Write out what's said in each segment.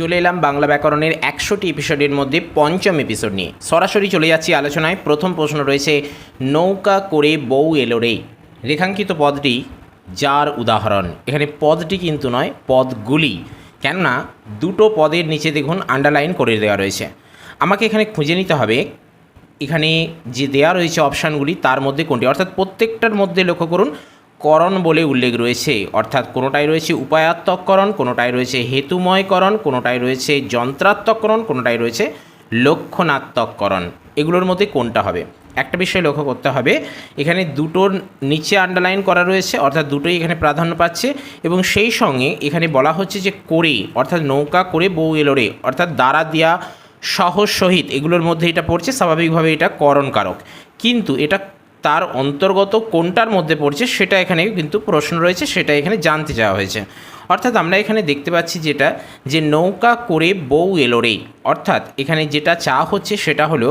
চলে এলাম বাংলা ব্যাকরণের একশোটি এপিসোডের মধ্যে পঞ্চম এপিসোড নিয়ে। সরাসরি চলে যাচ্ছি আলোচনায়। প্রথম প্রশ্ন রয়েছে, নৌকা করে বউ এলো রে। রেখাঙ্কিত পদটি যার উদাহরণ? এখানে পদটি কিন্তু নয়, পদগুলি। কেননা, দুটো পদের নিচে দেখুন আন্ডারলাইন করে দেওয়া রয়েছে। আমাকে এখানে খুঁজে নিতে হবে। এখানে যে দেয়া রয়েছে অপশানগুলি তার মধ্যে কোনটি? অর্থাৎ প্রত্যেকটার মধ্যে লক্ষ্য করুন করণ বলে উল্লেখ রয়েছে। অর্থাৎ কোনোটাই রয়েছে উপায়াত্মককরণ, কোনোটাই রয়েছে হেতুময়করণ, কোনোটাই রয়েছে যন্ত্রাত্মককরণ, কোনোটাই রয়েছে লক্ষণাত্মককরণ। এগুলোর মধ্যে কোনটা হবে? একটা বিষয় লক্ষ্য করতে হবে, এখানে দুটোর নিচে আন্ডারলাইন করা রয়েছে, অর্থাৎ দুটোই এখানে প্রাধান্য পাচ্ছে এবং সেই সঙ্গে এখানে বলা হচ্ছে যে করে, অর্থাৎ নৌকা করে বউ এলোরে অর্থাৎ দ্বারা দেওয়া সহজ সহিত এগুলোর মধ্যে এটা পড়ছে, স্বাভাবিকভাবে এটা করণকারক। কিন্তু এটা তার অন্তর্গত কোনটার মধ্যে পড়ছে সেটা এখানে কিন্তু প্রশ্ন রয়েছে, সেটা এখানে জানতে চাওয়া হয়েছে। অর্থাৎ আমরা এখানে দেখতে পাচ্ছি যেটা, যে নৌকা করে বউ এলো রে। অর্থাৎ এখানে যেটা চা হচ্ছে সেটা হলো,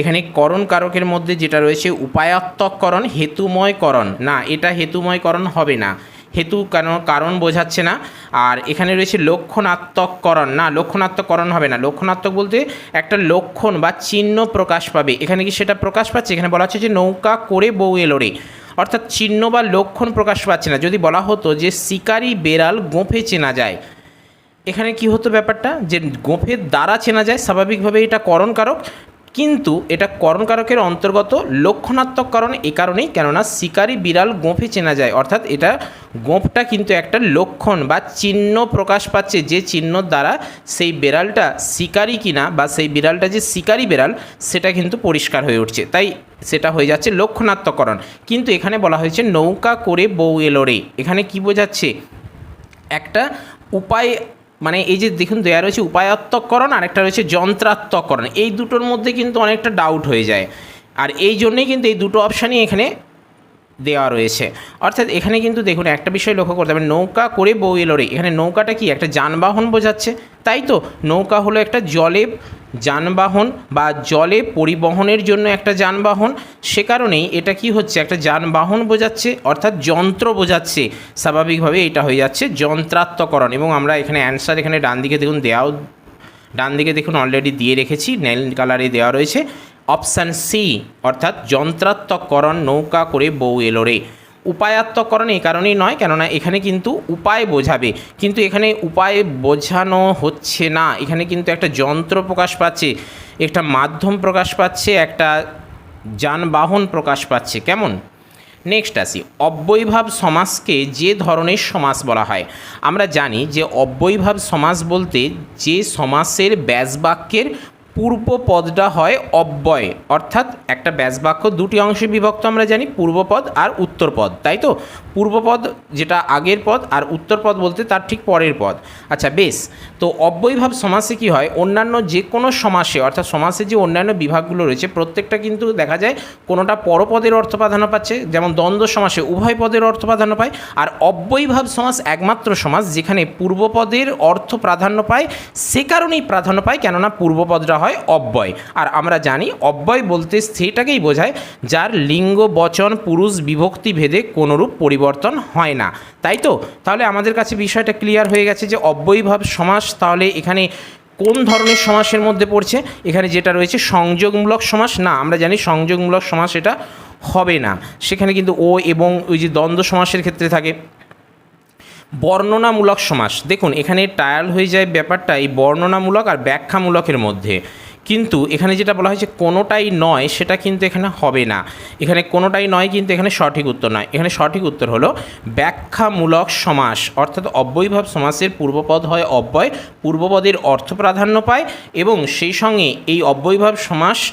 এখানে করণ কারকের মধ্যে যেটা রয়েছে উপায়াত্মককরণ হেতুময়করণ। না, এটা হেতুময়করণ হবে না। হেতু কারণ কারণ বোঝাচ্ছে না। আর এখানে রয়েছে লক্ষণাত্মককরণ। না, লক্ষণাত্মককরণ হবে না। লক্ষণাত্মক বলতে একটা লক্ষণ বা চিহ্ন প্রকাশ পাবে। এখানে কি সেটা প্রকাশ পাচ্ছে? এখানে বলা হচ্ছে যে নৌকা করে বউ এলো রে। অর্থাৎ চিহ্ন বা লক্ষণ প্রকাশ পাচ্ছে না। যদি বলা হতো যে শিকারি বেড়াল গোঁফে চেনা যায়। এখানে কি হতো ব্যাপারটা? যে গোঁফের দ্বারা চেনা যায়। স্বাভাবিকভাবে এটা করণকারক। কিন্তু এটা করণকারকের অন্তর্গত লক্ষণাত্মক কারণ এ কারণেই, কেননা শিকারি বিড়াল গোঁফে চেনা যায়। অর্থাৎ এটা গোঁফটা কিন্তু একটা লক্ষণ বা চিহ্ন প্রকাশ পাচ্ছে যে চিহ্নর দ্বারা সেই বিড়ালটা শিকারি কিনা বা সেই বিড়ালটা যে শিকারি বিড়াল, সেটা কিন্তু পরিষ্কার হয়ে উঠছে। তাই সেটা হয়ে যাচ্ছে লক্ষণাত্মকরণ কিন্তু এখানে বলা হয়েছে নৌকা করে বউ এলো রে। এখানে কি বোঝাচ্ছে? একটা উপায় মানে এই যে দেখুন দেওয়া রয়েছে উপায়াত্মককরণ আর একটা রয়েছে যন্ত্রাত্মককরণ এই দুটোর মধ্যে কিন্তু অনেকটা ডাউট হয়ে যায়। আর এই জন্যেই কিন্তু এই দুটো অপশানই এখানে দেওয়া রয়েছে। অর্থাৎ এখানে কিন্তু দেখুন, একটা বিষয় লক্ষ্য করতে হবে, নৌকা করে বউ এলো রে। এখানে নৌকাটা কি? একটা যানবাহন বোঝাচ্ছে। তাই তো? নৌকা হলো একটা জলে যানবাহন বা জলে পরিবহনের জন্য একটা যানবাহন, সে কারণেই এটা কি হচ্ছে? একটা যানবাহন বোঝাচ্ছে, অর্থাৎ যন্ত্র বোঝাচ্ছে। স্বাভাবিকভাবে এটা হয়ে যাচ্ছে যন্ত্রাত্মকরণ। এবং আমরা এখানে অ্যান্সার এখানে ডান দিকে দেখুন, দেওয়াও ডান দিকে দেখুন অলরেডি দিয়ে রেখেছি নেল কালারে দেওয়া রয়েছে। অপশান সি অর্থাৎ যন্ত্রাত্মকরণ নৌকা করে বউ এলো রে। উপায়াত্মকরণ এই কারণেই নয়, কেননা এখানে কিন্তু উপায় বোঝাবে। কিন্তু এখানে উপায় বোঝানো হচ্ছে না। এখানে কিন্তু একটা যন্ত্র প্রকাশ পাচ্ছে, একটা মাধ্যম প্রকাশ পাচ্ছে, একটা যানবাহন প্রকাশ পাচ্ছে। কেমন? নেক্সট আসি। অব্যয়ভাব সমাজকে যে ধরনের সমাস বলা হয়। আমরা জানি যে অব্যয়ভাব সমাস বলতে যে সমাসের ব্যাসবাক্যের পূর্ব পদটা হয় অব্যয়, অর্থাৎ একটা ব্যাসবাক্য, দুটি অংশে বিভক্ত আমরা জানি, পূর্বপদ আর উত্তরপদ, তাই তো? পূর্বপদ যেটা আগের পদ আর উত্তরপদ বলতে তার ঠিক পরের পদ। আচ্ছা বেশ, তো অব্যয়ভাব সমাসে কি হয়? অন্যান্য যে কোনো সমাসে, অর্থাৎ সমাসে যে অন্যান্য বিভাগগুলো রয়েছে, প্রত্যেকটা কিন্তু দেখা যায় কোনোটা পরপদের অর্থ প্রাধান্য পাচ্ছে, যেমন দ্বন্দ্ব সমাসে উভয় পদের অর্থ প্রাধান্য পায়, আর অব্যয়ভাব সমাস একমাত্র সমাস যেখানে পূর্বপদের অর্থ প্রাধান্য পায়, সে কারণেই প্রাধান্য পায়, কেননা পূর্বপদটা হয় অব্যয়। আর আমরা জানি অব্যয় বলতে সেটাকেই বোঝায় যার লিঙ্গ, বচন, পুরুষ, বিভক্তি ভেদে কোনোরূপ পরিবর্তন হয় না। তাই তো? তাহলে আমাদের কাছে বিষয়টা ক্লিয়ার হয়ে গেছে যে অব্যয়ভাব সমাস তাহলে এখানে কোন ধরনের সমাসের মধ্যে পড়ছে? এখানে যেটা রয়েছে সংযোগমূলক সমাস। না, আমরা জানি সংযোগমূলক সমাস এটা হবে না। সেখানে কিন্তু ও এবং ওই যে দ্বন্দ্ব সমাসের ক্ষেত্রে থাকে। বর্ণনামূলক সমাস। দেখুন, এখানে টায়াল হয়ে যায় ব্যাপারটা এই বর্ণনামূলক আর ব্যাখ্যামূলকের মধ্যে। কিন্তু এখানে যেটা বলা হয়েছে, কোনোটাই নয়, সেটা কিন্তু এখানে হবে না। এখানে কোনোটাই নয়, কিন্তু এখানে সঠিক উত্তর নয়। এখানে সঠিক উত্তর হলো ব্যাখ্যামূলক সমাস, অর্থাৎ অব্যয়ভাব সমাসের পূর্বপদ হয় অব্যয়, পূর্বপদের অর্থ প্রাধান্য পায় এবং সেই সঙ্গে এই অব্যয়ভাব সমাস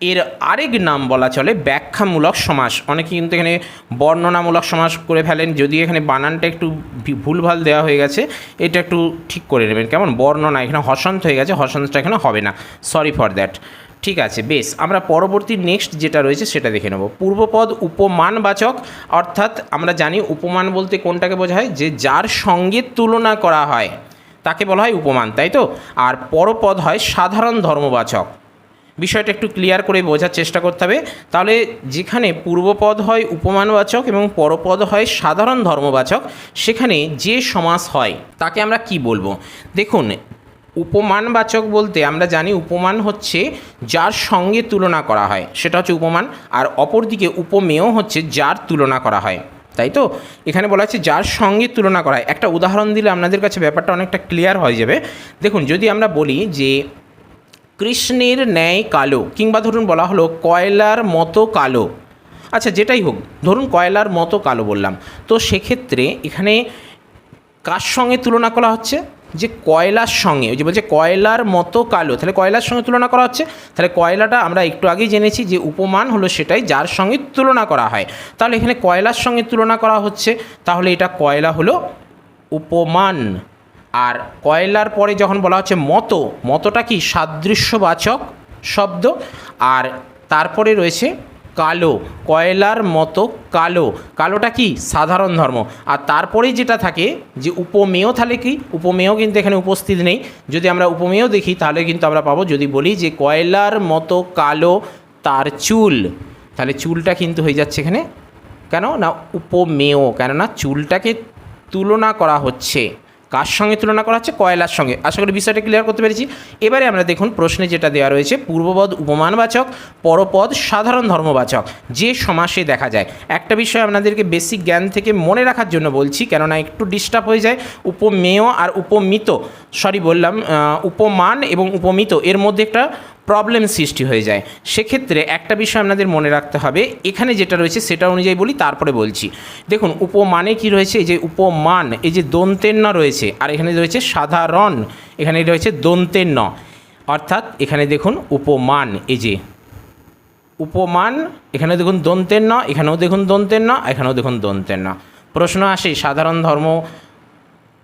এর আরেক নাম বলা চলে ব্যাখ্যামূলক সমাস। অনেকে কিন্তু এখানে বর্ণনামূলক সমাস করে ফেলেন যদি এখানে বানানটা একটু ভুলভাল দেওয়া হয়ে গেছে, এটা একটু ঠিক করে নেবেন। কেমন? বর্ণনা, এখানে হসন্ত হয়ে গেছে, হসন্তটা এখানে হবে না। সরি ফর দ্যাট ঠিক আছে, বেশ, আমরা পরবর্তী নেক্সট যেটা রয়েছে সেটা দেখে নেব। পূর্বপদ উপমানবাচক, অর্থাৎ আমরা জানি উপমান বলতে কোনটাকে বোঝায়? যে যার সঙ্গে তুলনা করা হয়, তাকে বলা হয় উপমান, তাই তো? আর পরপদ হয় সাধারণ ধর্মবাচক। বিষয়টা একটু ক্লিয়ার করে বোঝার চেষ্টা করতে হবে। তাহলে যেখানে পূর্বপদ হয় উপমানবাচক এবং পরপদ হয় সাধারণ ধর্মবাচক, সেখানে যে সমাস হয়, তাকে আমরা কি বলব? দেখুন, উপমানবাচক বলতে আমরা জানি উপমান হচ্ছে যার সঙ্গে তুলনা করা হয়, সেটা হচ্ছে উপমান, আর অপরদিকে উপমেয় হচ্ছে যার তুলনা করা হয়, তাই তো? এখানে বলা হচ্ছে যার সঙ্গে তুলনা করা হয়। একটা উদাহরণ দিলে আপনাদের কাছে ব্যাপারটা অনেকটা ক্লিয়ার হয়ে যাবে। দেখুন, যদি আমরা বলি যে কৃষ্ণের ন্যায় কালো, কিংবা ধরুন বলা হলো কয়লার মতো কালো। আচ্ছা যেটাই হোক, ধরুন কয়লার মতো কালো বললাম। তো সেক্ষেত্রে এখানে কার সঙ্গে তুলনা করা হচ্ছে? যে কয়লার সঙ্গে, ওই যে বলছে কয়লার মতো কালো, তাহলে কয়লার সঙ্গে তুলনা করা হচ্ছে? তাহলে কয়লাটা আমরা একটু আগেই জেনেছি যে উপমান হলো সেটাই যার সঙ্গে তুলনা করা হয়। তাহলে এখানে কয়লার সঙ্গে তুলনা করা হচ্ছে, তাহলে এটা কয়লা হলো উপমান। আর কয়লার পরে যখন বলা হচ্ছে মতো, মতোটা কি সাদৃশ্যবাচক শব্দ? আর তারপরে রয়েছে কালো, কয়লার মতো কালো। কালোটা কি? সাধারণ ধর্ম। আর তারপরেই যেটা থাকে যে উপমেয় তাহলে কি? উপমেয় কিন্তু এখানে উপস্থিত নেই। যদি আমরা উপমেয় দেখি তাহলে কিন্তু আমরা পাবো, যদি বলি যে কয়লার মতো কালো তার চুল, তাহলে চুলটা কিন্তু হয়ে যাচ্ছে এখানে। কেন? না, উপমেয়। কেননা চুলটাকে তুলনা করা হচ্ছে। কার সঙ্গে তুলনা করা হচ্ছে? কয়লার সঙ্গে। আশা করি বিষয়টা ক্লিয়ার করতে পেরেছি। এবারে আমরা দেখুন প্রশ্নে যেটা দেওয়া রয়েছে পূর্বপদ উপমানবাচক, পরপদ সাধারণ ধর্মবাচক, যে সমাসে দেখা যায়। একটা বিষয় আপনাদেরকে বেসিক জ্ঞান থেকে মনে রাখার জন্য বলছি, কেননা একটু ডিস্টার্ব হয়ে যায়। উপমেয় আর উপমিত সরি বললাম উপমান এবং উপমিত, এর মধ্যে একটা প্রবলেম সৃষ্টি হয়ে যায়। সেক্ষেত্রে একটা বিষয় আপনাদের মনে রাখতে হবে, এখানে যেটা রয়েছে সেটা অনুযায়ী বলি, তারপরে বলছি। দেখুন, উপমানে কি রয়েছে? এই যে উপমান, এই যে দন্তের ন রয়েছে, আর এখানে রয়েছে সাধারণ, এখানে রয়েছে দন্তের ন অর্থাৎ এখানে দেখুন উপমান, এই যে উপমান এখানে দেখুন দন্তের ন এখানেও দেখুন দন্তের ন এখানেও দেখুন দন্তের ন প্রশ্ন আসে, সাধারণ ধর্ম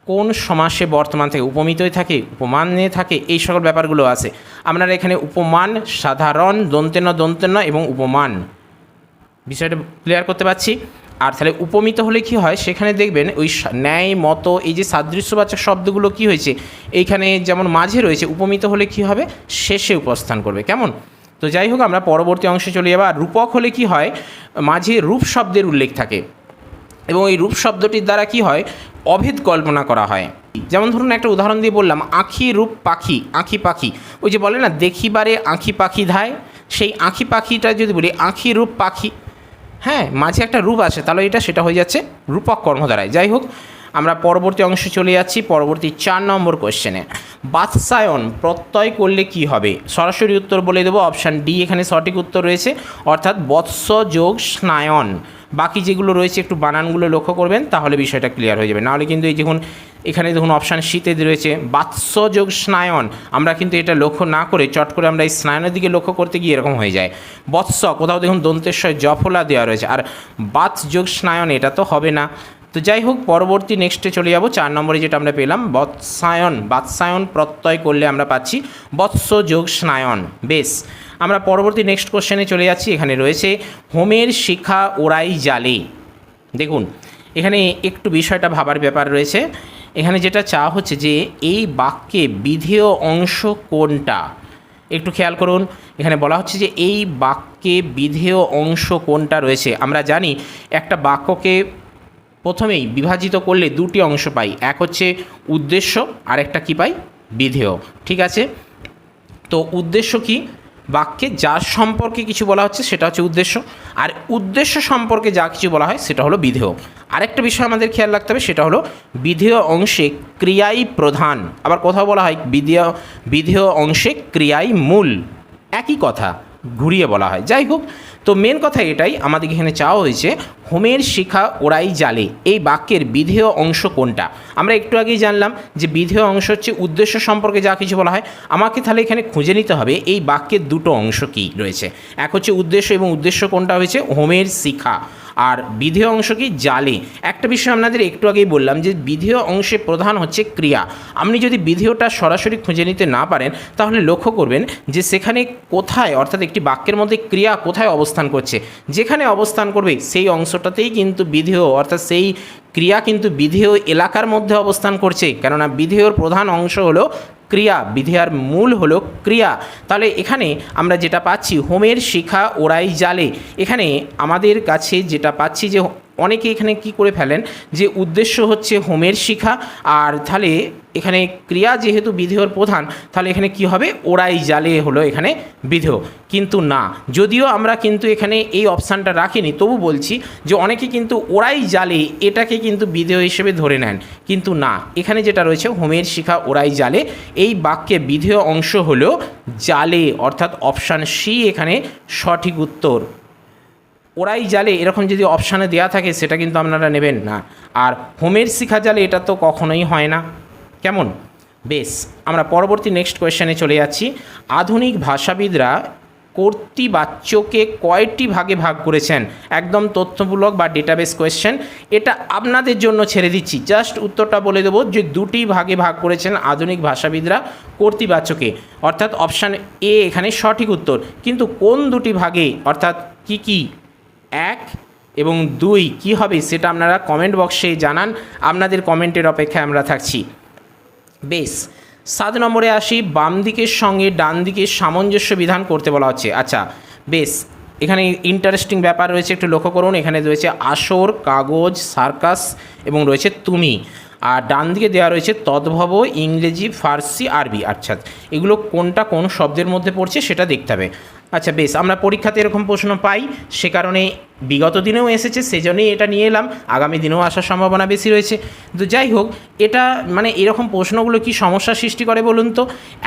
কোন সমাসে বর্তমান থেকে উপমিতই থাকে, উপমানে থাকে, এই সকল ব্যাপারগুলো আছে। আপনারা এখানে উপমান, সাধারণ দন্তেন দন্তেন এবং উপমান বিষয়টা ক্লিয়ার করতে পারছি। আর তাহলে উপমিত হলে কি হয়, সেখানে দেখবেন ওই ন্যায়, মতো, এই যে সাদৃশ্যবাচক শব্দগুলো কি হয়েছে, এইখানে যেমন মাঝে রয়েছে, উপমিত হলে কি হবে, শেষে উপস্থান করবে। কেমন? তো যাই হোক, আমরা পরবর্তী অংশে চলে যাব। আর রূপক হলে কি হয়, মাঝে রূপ শব্দের উল্লেখ থাকে। এবং এই রূপ শব্দটির দ্বারা কি হয়? অভেদ কল্পনা করা হয়। যেমন ধরুন একটা উদাহরণ দিয়ে বললাম, আঁখি রূপ পাখি, আঁখি পাখি। ওই যে বলে না দেখিবারে আঁখি পাখি ধায়, সেই আঁখি পাখিটা যদি বলি, আঁখি রূপ পাখি হ্যাঁ মাঝে একটা রূপ আছে তাহলে এটা সেটা হয়ে যাচ্ছে রূপক কর্মধারায়। যাই হোক, আমরা পরবর্তী অংশে চলে যাচ্ছি, পরবর্তী চার নম্বর কোশ্চেনে বাৎসায়ন, প্রত্যয় করলে কি হবে? সরাসরি উত্তর বলে দেবো অপশান ডি এখানে সঠিক উত্তর রয়েছে, অর্থাৎ বৎস যোগ স্নায়ন। বাকি যেগুলো রয়েছে একটু বানানগুলো লক্ষ্য করবেন, তাহলে বিষয়টা ক্লিয়ার হয়ে যাবে। নাহলে কিন্তু এই দেখুন, এখানে দেখুন অপশান শীতে রয়েছে, বাৎসযোগ স্নায়ন। আমরা কিন্তু এটা লক্ষ্য না করে চট করে আমরা এই স্নায়নের দিকে লক্ষ্য করতে গিয়ে এরকম হয়ে যায়। বৎস কোথাও দেখুন দন্তেশ্বর জফলা দেওয়া রয়েছে। আর বাত যোগ স্নায়ন, এটা তো হবে না। তো যাই হোক, পরবর্তী নেক্সটে চলে যাব। চার নম্বরে যেটা আমরা পেলাম, বৎসায়ন। বাৎসায়ন প্রত্যয় করলে আমরা পাচ্ছি বৎস যোগ স্নায়ন। বেশ। আমরা পরবর্তী নেক্সট কোশ্চেনে চলে যাচ্ছি। এখানে রয়েছে, হোমের শিখা ওরাই জালে দেখুন, এখানে একটু বিষয়টা ভাবার ব্যাপার রয়েছে। এখানে যেটা চাওয়া হচ্ছে যে, এই বাক্যে বিধেয় অংশ কোনটা? একটু খেয়াল করুন, এখানে বলা হচ্ছে যে, এই বাক্যে বিধেয় অংশ কোনটা রয়েছে? আমরা জানি, একটা বাক্যকে প্রথমেই বিভাজিত করলে দুটি অংশ পাই। এক হচ্ছে উদ্দেশ্য আর একটা কী পাই? বিধেয়। ঠিক আছে? তো উদ্দেশ্য কি? বাক্যে যার সম্পর্কে কিছু বলা হচ্ছে সেটা হচ্ছে উদ্দেশ্য। আর উদ্দেশ্য সম্পর্কে যা কিছু বলা হয় সেটা হলো বিধেয়। আরেকটা বিষয় আমাদের খেয়াল রাখতে হবে সেটা হলো বিধেয় অংশে ক্রিয়াই প্রধান। আবার কোথাও বলা হয় বিধেয় বিধেয় অংশে ক্রিয়াই মূল। একই কথা। ঘুরিয়ে বলা হয়। যাই হোক, তো মেন কথা এটাই, আমাদের এখানে চাওয়া হয়েছে, হোমের শিখা ওরাই জালে, এই বাক্যের বিধেয় অংশ কোনটা? আমরা একটু আগেই জানলাম যে বিধেয় অংশ হচ্ছে উদ্দেশ্য সম্পর্কে যা কিছু বলা হয়। আমাকে তাহলে এখানে খুঁজে নিতে হবে, এই বাক্যের দুটো অংশ কী রয়েছে? এক হচ্ছে উদ্দেশ্য এবং উদ্দেশ্য কোনটা হয়েছে? হোমের শিখা। আর বিধেয় অংশ কি জালে? একটা বিষয় আপনাদের একটু আগেই বললাম যে বিধেয় অংশে প্রধান হচ্ছে ক্রিয়া। আপনি যদি বিধেয়টা সরাসরি খুঁজে নিতে না পারেন, তাহলে লক্ষ্য করবেন যে সেখানে কোথায়, অর্থাৎ একটি বাক্যের মধ্যে ক্রিয়া কোথায় অবস্থান করছে। যেখানে অবস্থান করবে, সেই অংশটাতেই কিন্তু বিধেয়, অর্থাৎ সেই ক্রিয়া কিন্তু বিধেয় এলাকার মধ্যে অবস্থান করছে, কেননা বিধেয়র প্রধান অংশ হলো ক্রিয়া, বিধেয়ার মূল হলো ক্রিয়া। তাহলে এখানে আমরা যেটা পাচ্ছি, হোমের শিখা ওড়াই জালে। এখানে আমাদের কাছে যেটা পাচ্ছি যে অনেকে এখানে কি করে ফেলেন? যে উদ্দেশ্য হচ্ছে হোমের শিখা আর তাহলে এখানে ক্রিয়া যেহেতু বিধেয়র প্রধান, তাহলে এখানে কি হবে? ওরাই জালে হলো এখানে বিধেয়। কিন্তু না, যদিও আমরা কিন্তু এখানে এই অপশানটা রাখিনি, তবু বলছি যে অনেকে কিন্তু ওরাই জালে এটাকে কিন্তু বিধেয় হিসেবে ধরে নেন। কিন্তু না, এখানে যেটা রয়েছে হোমের শিখা ওরাই জালে, এই বাক্যে বিধেয় অংশ হলো জালে, অর্থাৎ অপশান সি এখানে সঠিক উত্তর। ওরাই জালে এরকম যদি অপশানে দেওয়া থাকে, সেটা কিন্তু আপনারা নেবেন না। আর হোমের শিখা জালে এটা তো কখনোই হয় না। কেমন? বেশ, আমরা পরবর্তী নেক্সট কোয়েশ্চেনে চলে যাচ্ছি। আধুনিক ভাষাবিদরা কর্তৃবাচ্যকে কয়টি ভাগে ভাগ করেছেন? একদম তথ্যমূলক বা ডেটাবেস কোয়েশ্চেন এটা আপনাদের জন্য ছেড়ে দিচ্ছি। জাস্ট উত্তরটা বলে দেবো যে দুটি ভাগে ভাগ করেছেন আধুনিক ভাষাবিদরা কর্তৃবাচ্যকে অর্থাৎ অপশান এ এখানে সঠিক উত্তর। কিন্তু কোন দুটি ভাগে, অর্থাৎ কি কি এক এবং দুই কি হবে সেটা আপনারা কমেন্ট বক্সে জানান। আপনাদের কমেন্টের অপেক্ষায় আমরা থাকছি। বেশ, সাত নম্বরে আসি, বাম দিকের সঙ্গে ডান দিকের সামঞ্জস্য বিধান করতে বলা হচ্ছে। আচ্ছা বেশ, এখানে ইন্টারেস্টিং ব্যাপার রয়েছে, একটু লক্ষ্য করুন, এখানে রয়েছে আসর, কাগজ সার্কাস এবং রয়েছে তুমি। আর ডান দিকে দেওয়া রয়েছে তদ্ভব, ইংরেজি, ফার্সি, আরবি। আচ্ছা এগুলো কোনটা কোন শব্দের মধ্যে পড়ছে সেটা দেখতে হবে। আচ্ছা বেশ, আমরা পরীক্ষাতে এরকম প্রশ্ন পাই। সে কারণে বিগত দিনেও এসেছে, সেজন্যই এটা নিয়ে এলাম। আগামী দিনেও আসার সম্ভাবনা বেশি রয়েছে। তো যাই হোক, এটা মানে এরকম প্রশ্নগুলো কি সমস্যা সৃষ্টি করে বলুন তো?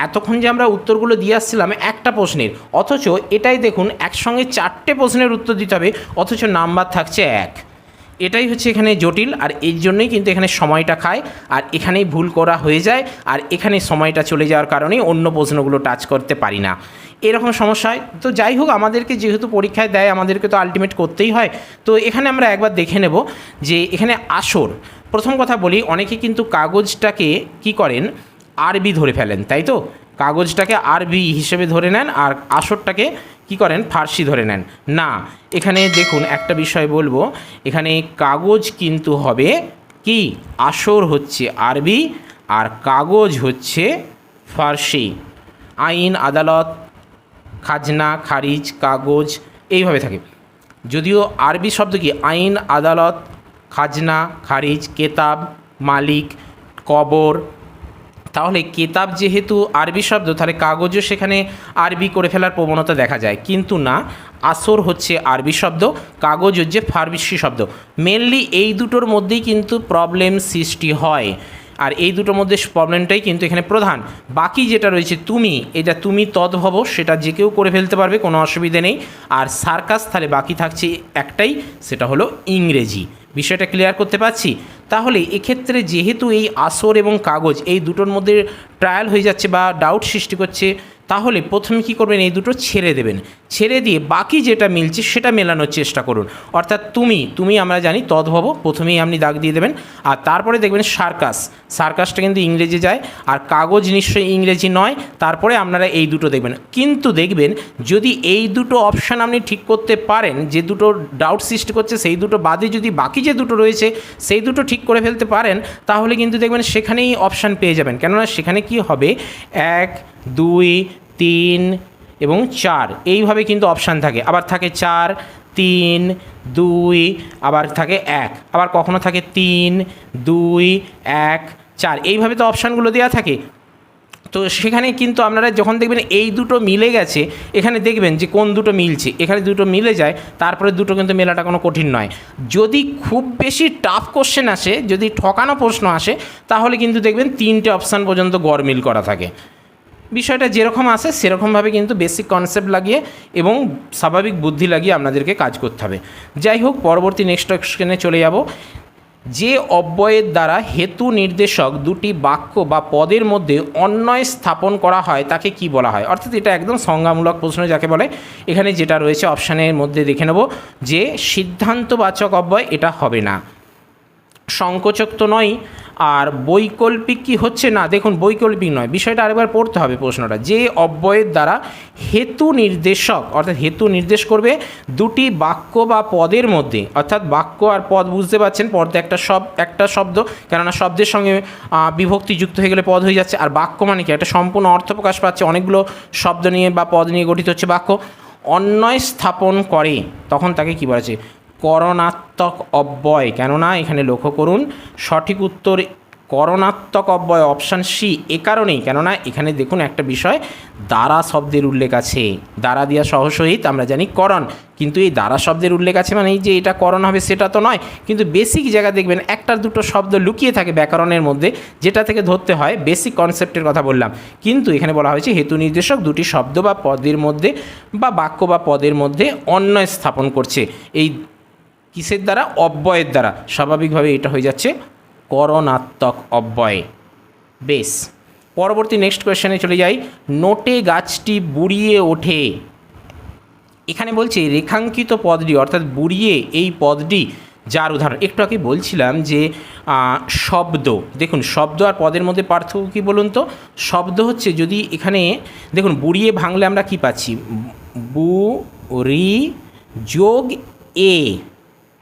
এতক্ষণ যে আমরা উত্তরগুলো দিয়ে আসছিলাম একটা প্রশ্নের, অথচ এটাই দেখুন, একসঙ্গে চারটে প্রশ্নের উত্তর দিতে হবে, অথচ নাম্বার থাকছে এক। এটাই হচ্ছে এখানে জটিল, আর এর জন্যই কিন্তু এখানে সময়টা খায়, আর এখানেই ভুল করা হয়ে যায়, আর এখানে সময়টা চলে যাওয়ার কারণেই অন্য প্রশ্নগুলো টাচ করতে পারি না। এরকম সমস্যা হয়। তো যাই হোক, আমাদেরকে যেহেতু পরীক্ষায় দেয়, আমাদেরকে তো আলটিমেট করতেই হয়। তো এখানে আমরা একবার দেখে নেব যে এখানে আসর। প্রথম কথা বলি, অনেকে কিন্তু কাগজটাকে কি করেন? আরবি ধরে ফেলেন, তাই তো? কাগজটাকে আরবি হিসেবে ধরে নেন আর আসরটাকে কি করেন? ফার্সি ধরে নেন। না, এখানে দেখুন, একটা বিষয় বলব, এখানে কাগজ কিন্তু হবে কি? আসর হচ্ছে আরবি আর কাগজ হচ্ছে ফার্সি। আইন, আদালত খাজনা, খারিজ, কাগজ, এইভাবে থাকে। যদিও আরবি শব্দ কি? আইন, আদালত, খাজনা, খারিজ, কেতাব, মালিক, কবর। তাহলে কেতাব যেহেতু আরবি শব্দ, তাহলে কাগজও সেখানে আরবি করে ফেলার প্রবণতা দেখা যায়। কিন্তু না, আসর হচ্ছে আরবি শব্দ, কাগজ হচ্ছে ফার্সি শব্দ। মেনলি এই দুটোর মধ্যেই কিন্তু প্রবলেম সৃষ্টি হয়। আর এই দুটোর মধ্যে প্রবলেমটাই কিন্তু এখানে প্রধান। বাকি যেটা রয়েছে তুমি, এটা তুমি তদ্ভব, সেটা যে কেউ করে ফেলতে পারবে, কোনো অসুবিধে নেই। আর সার্কাস তাহলে বাকি থাকছে একটাই, সেটা হলো ইংরেজি। বিষয়টা ক্লিয়ার করতে পারছি? তাহলে এক্ষেত্রে যেহেতু এই আসর এবং কাগজ, এই দুটোর মধ্যে ট্রায়াল হয়ে যাচ্ছে বা ডাউট সৃষ্টি করছে তাহলে প্রথমে কী করবেন? এই দুটো ছেড়ে দেবেন। ছেড়ে দিয়ে বাকি যেটা মিলছে সেটা মেলানোর চেষ্টা করুন। অর্থাৎ তুমি তুমি আমরা জানি তদ্ভব, প্রথমেই আপনি দাগ দিয়ে দেবেন। আর তারপরে দেখবেন সার্কাস। সার্কাসটা কিন্তু ইংরেজি যায়। আর কাগজ নিশ্চয়ই ইংরেজি নয়। তারপরে আপনারা এই দুটো দেখবেন। কিন্তু দেখবেন, যদি এই দুটো অপশান আপনি ঠিক করতে পারেন, যে দুটো ডাউট সৃষ্টি করছে, সেই দুটো বাদে যদি বাকি যে দুটো রয়েছে, সেই দুটো ঠিক করে ফেলতে পারেন, তাহলে কিন্তু দেখবেন সেখানেই অপশান পেয়ে যাবেন। কেননা সেখানে কি হবে? এক দুই, তিন এবং চার। এইভাবে কিন্তু অপশান থাকে। আবার থাকে চার, তিন, দুই, আবার থাকে এক। আবার কখনো থাকে তিন, দুই, এক, চার। এইভাবে তো অপশানগুলো দেওয়া থাকে। তো সেখানে কিন্তু আপনারা যখন দেখবেন এই দুটো মিলে গেছে, এখানে দেখবেন যে কোন দুটো মিলছে। এখানে দুটো মিলে যায়, তারপরে দুটো কিন্তু মেলাটা কোনো কঠিন নয়। যদি খুব বেশি টাফ কোশ্চেন আসে, যদি ঠকানো প্রশ্ন আসে, তাহলে কিন্তু দেখবেন তিনটে অপশান পর্যন্ত গড়মিল করা থাকে। বিষয়টা যেরকম আসে সেরকমভাবে কিন্তু বেসিক কনসেপ্ট লাগিয়ে এবং স্বাভাবিক বুদ্ধি লাগিয়ে আপনাদেরকে কাজ করতে হবে। যাই হোক, পরবর্তী নেক্সট অপশনে চলে যাব। যে অব্যয়ের দ্বারা হেতু নির্দেশক দুটি বাক্য বা পদের মধ্যে অন্যয় স্থাপন করা হয়, তাকে কি বলা হয়? অর্থাৎ এটা একদম সংজ্ঞামূলক প্রশ্ন যাকে বলে। এখানে যেটা রয়েছে অপশানের মধ্যে দেখে নেব যে সিদ্ধান্তবাচক অব্যয় এটা হবে না। সংকোচক তো নয়, আর বৈকল্পিক কি হচ্ছে না? দেখুন, বৈকল্পিক নয়, বিষয়টা আরেকবার পড়তে হবে প্রশ্নটা। যে অব্যয়ের দ্বারা হেতু নির্দেশক, অর্থাৎ হেতু নির্দেশ করবে দুটি বাক্য বা পদের মধ্যে, অর্থাৎ বাক্য আর পদ বুঝতে পারছেন, পদ একটা শব একটা শব্দ, কেননা শব্দের সঙ্গে বিভক্তি যুক্ত হয়ে গেলে পদ হয়ে যাচ্ছে, আর বাক্য মানে কি? একটা সম্পূর্ণ অর্থ প্রকাশ পাচ্ছে, অনেকগুলো শব্দ নিয়ে বা পদ নিয়ে গঠিত হচ্ছে বাক্য। অন্যয় স্থাপন করে, তখন তাকে কী বলা হচ্ছে? করণাত্মক অব্যয়। কেননা, এখানে লক্ষ্য করুন, সঠিক উত্তর করণাত্মক অব্যয় অপশান সি এ কারণেই। কেননা, এখানে দেখুন একটা বিষয়, দ্বারা শব্দের উল্লেখ আছে। দ্বারা দিয়া সহসহিত আমরা জানি করণ। কিন্তু এই দ্বারা শব্দের উল্লেখ আছে মানে এই যে এটা করণ হবে, সেটা তো নয়। কিন্তু বেসিক জায়গা দেখবেন একটা দুটো শব্দ লুকিয়ে থাকে ব্যাকরণের মধ্যে, যেটা থেকে ধরতে হয় বেসিক কনসেপ্টের কথা বললাম। কিন্তু এখানে বলা হয়েছে, হেতু নির্দেশক দুটি শব্দ বা পদের মধ্যে বা বাক্য বা পদের মধ্যে অন্যয় স্থাপন করছে। এই কিসের দ্বারা? অব্যয়ের দ্বারা। স্বাভাবিকভাবে এটা হয়ে যাচ্ছে করণাত্মক অব্যয়। বেশ। পরবর্তী নেক্সট কোয়েশ্চেনে চলে যাই। নোটে গাছটি বুড়িয়ে ওঠে। এখানে বলছে, রেখাঙ্কিত পদটি অর্থাৎ বুড়িয়ে এই পদটি যার উদাহরণ। একটু আগে বলছিলাম যে শব্দ। দেখুন, শব্দ আর পদের মধ্যে পার্থক্য কী বলুন তো? শব্দ হচ্ছে যদি এখানে, দেখুন, বুড়িয়ে ভাঙলে আমরা কি পাচ্ছি? বু, রি, যোগ, এ।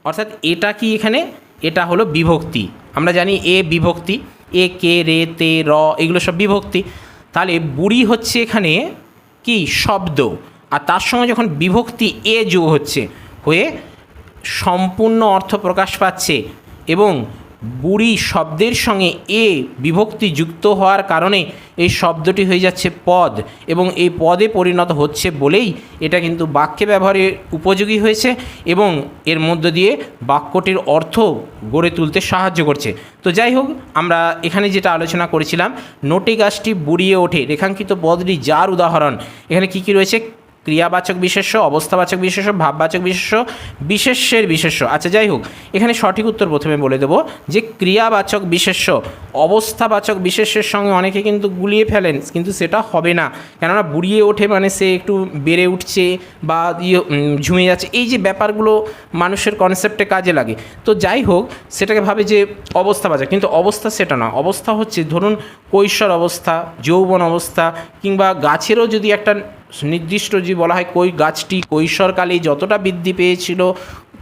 অর্থাৎ এটা কি এখানে? এটা হলো বিভক্তি। আমরা জানি এ বিভক্তি, এ, কে, রে, তে, র, এগুলো সব বিভক্তি। তাহলে বুড়ি হচ্ছে এখানে কি? শব্দ। আর তার সঙ্গে যখন বিভক্তি এ যোগ হচ্ছে, হয়ে সম্পূর্ণ অর্থ প্রকাশ পাচ্ছে এবং বুড়ি শব্দের সঙ্গে এ বিভক্তি যুক্ত হওয়ার কারণে এই শব্দটি হয়ে যাচ্ছে পদ এবং এই পদে পরিণত হচ্ছে বলেই এটা কিন্তু বাক্যে ব্যবহারে উপযোগী হয়েছে এবং এর মধ্য দিয়ে বাক্যটির অর্থ গড়ে তুলতে সাহায্য করছে। তো যাই হোক, আমরা এখানে যেটা আলোচনা করেছিলাম, নোটে গাছটি বুড়িয়ে ওঠে। রেখাঙ্কিত পদটি যার উদাহরণ? এখানে কি কি রয়েছে? ক্রিয়াবাচক বিশেষ্য, অবস্থাবাচক বিশেষ্য, ভাববাচক বিশেষ্য, বিশেষ্যের বিশেষ্য। আচ্ছা যাই হোক, এখানে সঠিক উত্তর প্রথমে বলে দেবো যে ক্রিয়াবাচক বিশেষ্য, অবস্থাবাচক বিশেষ্যের সঙ্গে অনেকে কিন্তু গুলিয়ে ফেলেন, কিন্তু সেটা হবে না। কেননা বুড়িয়ে ওঠে মানে সে একটু বেড়ে উঠছে বা ইয়ে ঝুমে যাচ্ছে। এই যে ব্যাপারগুলো মানুষের কনসেপ্টে কাজে লাগে। তো যাই হোক, সেটাকে ভাবে যে অবস্থাবাচক, কিন্তু অবস্থা সেটা না। অবস্থা হচ্ছে, ধরুন কৈশোর অবস্থা, যৌবন অবস্থা, কিংবা গাছেরও যদি একটা নির্দিষ্ট যে বলা হয় কই গাছটি কৈশোরকালে যতটা বৃদ্ধি পেয়েছিল,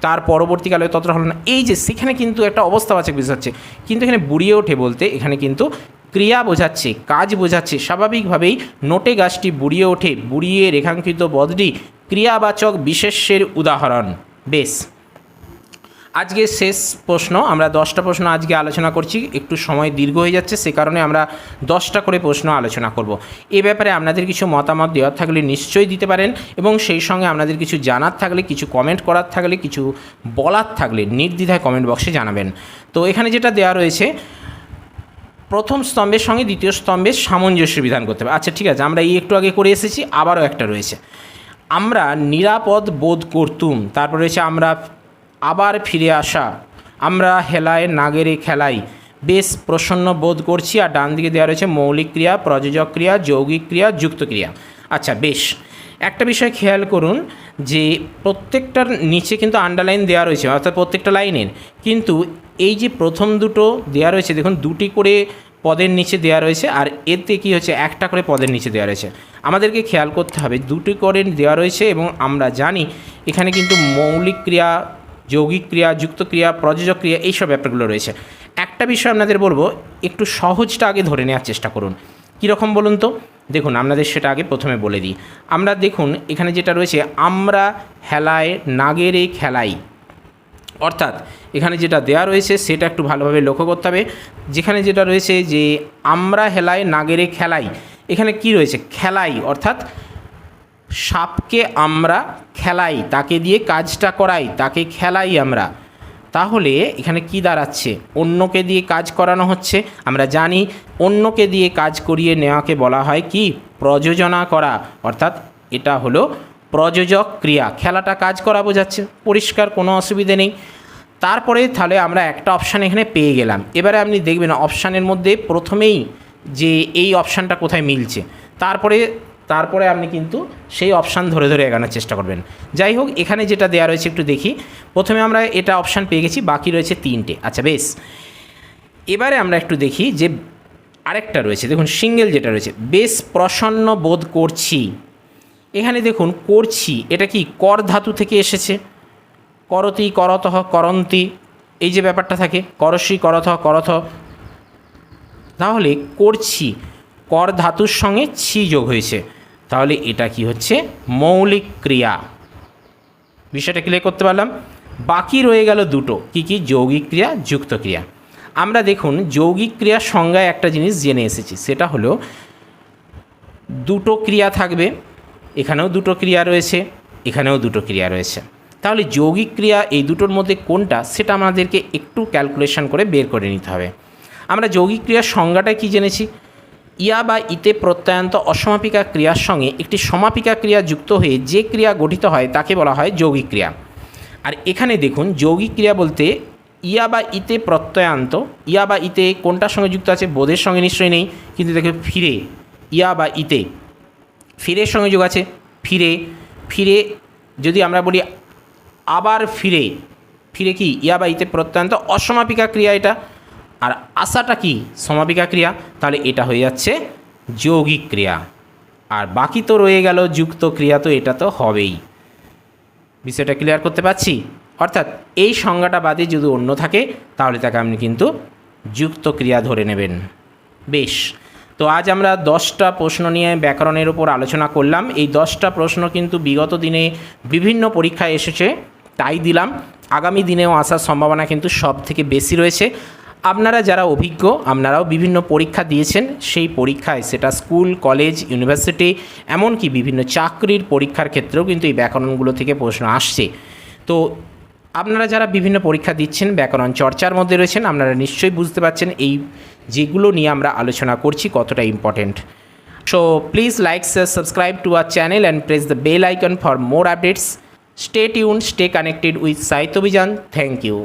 তার পরবর্তীকালে ততটা হলো না। এই যে সেখানে কিন্তু একটা অবস্থাবাচক বিষয় হচ্ছে, কিন্তু এখানে বুড়িয়ে ওঠে বলতে এখানে কিন্তু ক্রিয়া বোঝাচ্ছে, কাজ বোঝাচ্ছে। স্বাভাবিকভাবেই নোটে গাছটি বুড়িয়ে ওঠে, বুড়িয়ে রেখাঙ্কিত বদটি ক্রিয়াবাচক বিশেষ্যের উদাহরণ। বেশ। আজকে শেষ প্রশ্ন, আমরা দশটা প্রশ্ন আজকে আলোচনা করছি, একটু সময় দীর্ঘ হয়ে যাচ্ছে, সে কারণে আমরা দশটা করে প্রশ্ন আলোচনা করব। এ ব্যাপারে আপনাদের কিছু মতামত দেওয়ার থাকলে নিশ্চয়ই দিতে পারেন এবং সেই সঙ্গে আপনাদের কিছু জানার থাকলে, কিছু কমেন্ট করার থাকলে, কিছু বলার থাকলে নির্দ্বিধায় কমেন্ট বক্সে জানাবেন। তো এখানে যেটা দেওয়া রয়েছে, প্রথম স্তম্ভের সঙ্গে দ্বিতীয় স্তম্ভের সামঞ্জস্য বিধান করতে হবে। আচ্ছা ঠিক আছে, আমরা এই একটু আগে করে এসেছি, আবারও একটা রয়েছে। আমরা নিরাপদ বোধ করতুম, তারপর রয়েছে আমরা আবার ফিরে আসা। আমরা হেলায় নাগেরে খেলাই। বেশ প্রসন্ন বোধ করছি আর ডান দিকে দেওয়া রয়েছে মৌলিক ক্রিয়া, প্রযোজক ক্রিয়া, যৌগিক ক্রিয়া, যুক্ত ক্রিয়া। আচ্ছা বেশ। একটা বিষয় খেয়াল করুন যে প্রত্যেকটার নিচে কিন্তু আন্ডারলাইন দেওয়া রয়েছে, অর্থাৎ প্রত্যেকটা লাইনের। কিন্তু এই যে প্রথম দুটো দেওয়া রয়েছে, দেখুন, দুটি করে পদের নিচে দেওয়া রয়েছে আর এতে কি হচ্ছে, একটা করে পদের নিচে দেওয়া রয়েছে। আমাদেরকে খেয়াল করতে হবে, দুটি করে দেওয়া রয়েছে এবং আমরা জানি এখানে কিন্তু মৌলিক ক্রিয়া যৌগিক ক্রিয়া, যুক্ত ক্রিয়া, প্রযোজক ক্রিয়া, এইসব ব্যাপারগুলো রয়েছে। একটা বিষয় আপনাদের বলব, একটু সহজটা আগে ধরে নেওয়ার চেষ্টা করুন। কীরকম বলুন তো? দেখুন, আপনাদের সেটা আগে প্রথমে বলে দিই। আমরা দেখুন, এখানে যেটা রয়েছে, আমরা হেলায় নাগেরে খেলাই। অর্থাৎ, এখানে যেটা দেয়া রয়েছে, সেটা একটু ভালোভাবে লক্ষ্য করতে হবে। যেখানে যেটা রয়েছে যে, আমরা হেলায় নাগেরে খেলাই। এখানে কি রয়েছে? খেলাই, অর্থাৎ সাপকে আমরা খেলাই, তাকে দিয়ে কাজটা করাই, তাকে খেলাই আমরা। তাহলে এখানে কি দাঁড়াচ্ছে? অন্যকে দিয়ে কাজ করানো হচ্ছে। আমরা জানি অন্যকে দিয়ে কাজ করিয়ে নেওয়াকে বলা হয় কি? প্রযোজনা করা। অর্থাৎ এটা হলো প্রযোজক ক্রিয়া। খেলাটা কাজ করা বোঝাচ্ছে। পরিষ্কার, কোনো অসুবিধে নেই। তারপরে তাহলে আমরা একটা অপশান এখানে পেয়ে গেলাম। এবারে আপনি দেখবেন অপশানের মধ্যে প্রথমেই যে এই অপশানটা কোথায় মিলছে। তারপরে তারপরে আপনি কিন্তু সেই অপশান ধরে ধরে এগানোর চেষ্টা করবেন। যাই হোক, এখানে যেটা দেওয়া রয়েছে একটু দেখি। প্রথমে আমরা এটা অপশান পেয়ে গেছি, বাকি রয়েছে তিনটে। আচ্ছা বেশ। এবারে আমরা একটু দেখি যে আরেকটা রয়েছে, দেখুন, সিঙ্গেল যেটা রয়েছে, বেশ প্রসন্ন বোধ করছি। এখানে দেখুন, করছি, এটা কি কর ধাতু থেকে এসেছে? করতি করতহ করন্তি, এই যে ব্যাপারটা থাকে, করসি করথ করথ। তাহলে করছি কর ধাতুর সঙ্গে ছি যোগ হয়েছে। তাহলে এটা কি হচ্ছে? মৌলিক ক্রিয়া। বিষয়টা ক্লিয়ার করতে পারলাম? বাকি রয়ে গেল দুটো। কি কি? যৌগিক ক্রিয়া, যুক্ত ক্রিয়া। আমরা দেখুন, যৌগিক ক্রিয়ার সংজ্ঞায় একটা জিনিস জেনে এসেছি। সেটা হলো, দুটো ক্রিয়া থাকবে। এখানেও দুটো ক্রিয়া রয়েছে, এখানেও দুটো ক্রিয়া রয়েছে। তাহলে যৌগিক ক্রিয়া এই দুটোর মধ্যে কোনটা? সেটা আমাদেরকে একটু ক্যালকুলেশন করে বের করে নিতে হবে। আমরা যৌগিক ক্রিয়ার সংজ্ঞাটা কি জেনেছি? ইয়া বা ইতে প্রত্যয়ান্ত অসমাপিকা ক্রিয়ার সঙ্গে একটি সমাপিকা ক্রিয়া যুক্ত হয়ে যে ক্রিয়া গঠিত হয় তাকে বলা হয় যৌগিক ক্রিয়া। আর এখানে দেখুন, যৌগিক ক্রিয়া বলতে ইয়া বা ইতে প্রত্যয়ান্ত, ইয়া বা ইতে কোনটার সঙ্গে যুক্ত আছে? বোধের সঙ্গে নিশ্চয়ই নেই, কিন্তু দেখে ফিরে, ইয়া বা ইতে। ফিরের সঙ্গে যোগ আছে, ফিরে ফিরে যদি আমরা বলি আবার ফিরে ফিরে কি? ইয়া বা ইতে প্রত্যন্ত অসমাপিকা ক্রিয়া এটা। আর আশাটা কি? সমাপিকা ক্রিয়া? তাহলে এটা হয়ে যাচ্ছে যৌগিক ক্রিয়া। আর বাকি তো রয়ে গেল যুক্ত ক্রিয়া, তো এটা তো হবেই। বিষয়টা ক্লিয়ার করতে পারছি? অর্থাৎ এই সংজ্ঞাটা বাদে যদি অন্য থাকে, তাহলে তাকে আপনি কিন্তু যুক্ত ক্রিয়া ধরে নেবেন। বেশ। তো আজ আমরা দশটা প্রশ্ন নিয়ে ব্যাকরণের উপর আলোচনা করলাম। এই দশটা প্রশ্ন কিন্তু বিগত দিনে বিভিন্ন পরীক্ষায় এসেছে, তাই দিলাম। আগামী দিনেও আসার সম্ভাবনা কিন্তু সব থেকে বেশি রয়েছে। আপনারা যারা অভিজ্ঞ, আপনারাও বিভিন্ন পরীক্ষা দিয়েছেন, সেই পরীক্ষায় সেটা স্কুল, কলেজ, ইউনিভার্সিটি, এমনকি বিভিন্ন চাকরির পরীক্ষার ক্ষেত্রেও কিন্তু এই ব্যাকরণগুলো থেকে প্রশ্ন আসছে। তো আপনারা যারা বিভিন্ন পরীক্ষা দিচ্ছেন, ব্যাকরণ চর্চার মধ্যে রয়েছেন, আপনারা নিশ্চয়ই বুঝতে পারছেন এই যেগুলো নিয়ে আমরা আলোচনা করছি কতটা important so please like subscribe to our channel and press the bell icon for more updates stay tune stay connected with Sahitya Abhiyan thank you